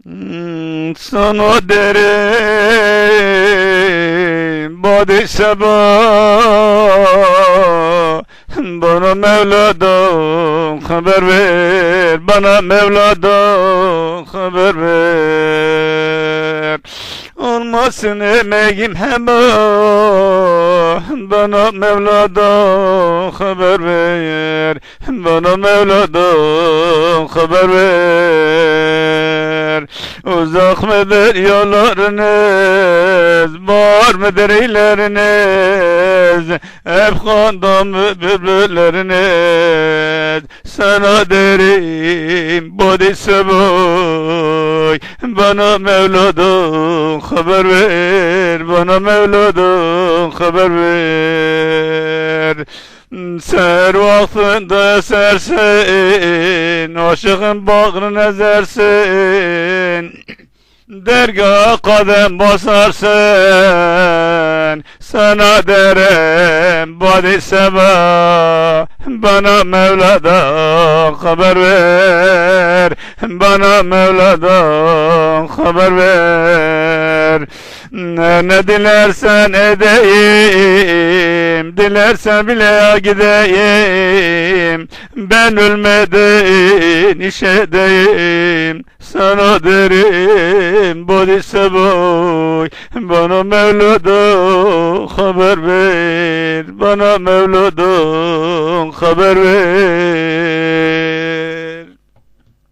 Hmm, Sana derim Badi Bana Mevla'dan haber ver Bana Mevla'dan haber ver. Olmasın emeğim hemen Bana Mevla'dan haber ver. Bana Mevla'dan haber ver Uzak mıdır yollarınız Var mıdır ileriniz Hep kanda mı bülbülleriniz Sana derim boy Bana Mevla'dan haber ver Bana Mevla'dan haber ver. Ser vaktinde esersin Aşığın bağrını ezersin Dergaha kadem basarsın Sana derim Badi Seba Bana Mevla'dan haber ver Bana Mevla'dan haber ver. Ne, ne dilersen edeyim Dilersen bile gideyim. Ben ölmeden iş edeyim Sana derim Body boy. Bana Mevla'dan haber ver. Bana Mevla'dan haber ver